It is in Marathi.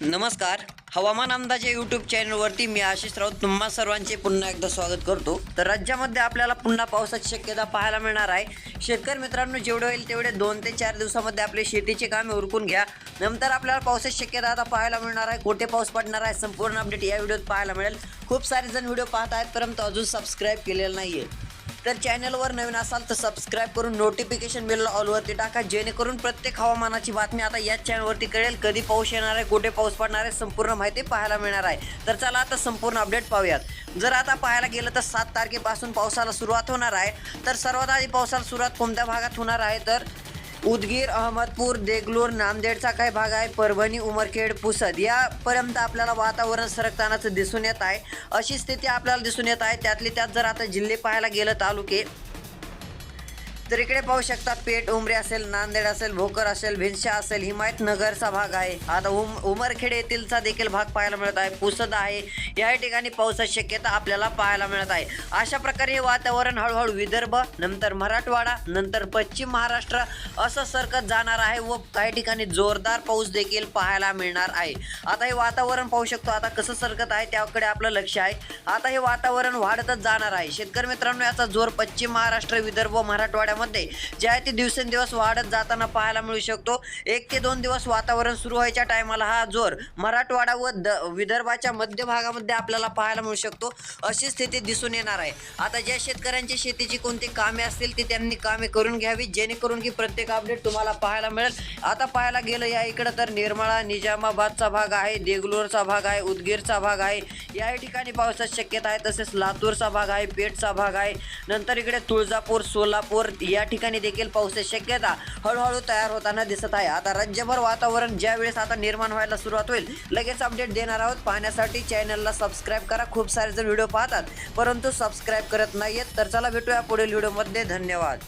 नमस्कार. हवामान अंदाजे यूट्यूब चॅनलवरती मी आशिष राऊत. तुम्हा सर्वांचे पुन्हा एकदा स्वागत करतो. तर राज्यामध्ये आपल्याला पुन्हा पावसाची शक्यता पाहायला मिळणार आहे. शेतकरी मित्रांनो जेवढे होईल तेवढे दोन ते चार दिवसामध्ये आपले शेतीचे कामे उरकून घ्या. नंतर आपल्याला पावसाची शक्यता आता पाहायला मिळणार आहे. कोठे पाऊस पडणार आहे संपूर्ण अपडेट या व्हिडिओत पाहायला मिळेल. खूप सारे जण व्हिडिओ पाहत आहेत परंतु अजून सबस्क्राईब केलेलं नाही आहे तर चॅनलवर नवीन असाल तर सबस्क्राईब करून नोटिफिकेशन बेल ऑलवरती टाका. जेणेकरून प्रत्येक हवामानाची बातमी आता याच चॅनलवरती कळेल. कधी पाऊस येणार आहे कुठे पाऊस पडणार आहे संपूर्ण माहिती पाहायला मिळणार आहे. तर चला आता संपूर्ण अपडेट पाहूयात. जर आता पाहायला गेलं तर सात तारखेपासून पावसाला सुरुवात होणार आहे. तर सर्वात आधी पावसाला सुरुवात कोणत्या भागात होणार आहे? तर उदगीर अहमदपूर देगलूर नांदेडचा काही भाग आहे. परभणी उमरखेड पुसद यापर्यंत आपल्याला वातावरण सरकतानाचं दिसून येत आहे. अशी स्थिती आपल्याला दिसून येत आहे. त्यातली त्यात जर आता जिल्हे पाहायला गेलं तालुके तर इकडे पाहू शकता पेठ उमरे असेल नांदेड असेल भोकर असेल भिनशा असेल हिमायतनगरचा भाग आहे. आता उम उमरखेड येथीलचा देखील भाग पाहायला मिळत आहे. पुसद आहे. या ठिकाणी पावसाची शक्यता आपल्याला पाहायला मिळत आहे. अशा प्रकारे हे वातावरण हळूहळू विदर्भ नंतर मराठवाडा नंतर पश्चिम महाराष्ट्र असं सरकत जाणार आहे व काही ठिकाणी जोरदार पाऊस देखील पाहायला मिळणार आहे. आता हे वातावरण पाहू शकतो. आता कसं सरकत आहे त्याकडे आपलं लक्ष आहे. आता हे वातावरण वाढतच जाणार आहे. शेतकरी मित्रांनो याचा जोर पश्चिम महाराष्ट्र विदर्भ मराठवाड्यामध्ये जे आहे ते दिवसेंदिवस वाढत जाताना पाहायला मिळू शकतो. एक ते दोन दिवस वातावरण सुरू व्हायच्या टायमाला हा जोर मराठवाडा व द विदर्भाच्या मध्य भागामध्ये आपल्याला पाहायला मिळू शकतो. अशी स्थिती दिसून येणार आहे. आता ज्या शेतकऱ्यांची शेतीची कोणती कामे असतील ती त्यांनी कामे करून घ्यावी जेणेकरून की प्रत्येक अपडेट तुम्हाला पाहायला मिळेल. आता पाहायला गेलं या इकडं तर निर्मळा निजामाबादचा भाग आहे देगलोरचा भाग आहे उदगीरचा भाग आहे. या ठिकाणी पावसाची शक्यता आहे तसेच लातूरचा भाग आहे पेठचा भाग आहे. नंतर इकडे तुळजापूर सोलापूर या ठिकाणी देखील पावसाची शक्यता हळूहळू तयार होताना दिसत आहे. आता राज्यभर वातावरण ज्या वेळेस आता निर्माण व्हायला सुरुवात होईल लगेच अपडेट देणार आहोत. पाहण्यासाठी चॅनलला सबस्क्राईब करा. खूप सारे जण व्हिडिओ पाहतात. परंतु सबस्क्राईब करत नाहीयेत. तर चला भेटूया पुढील व्हिडिओमध्ये धन्यवाद.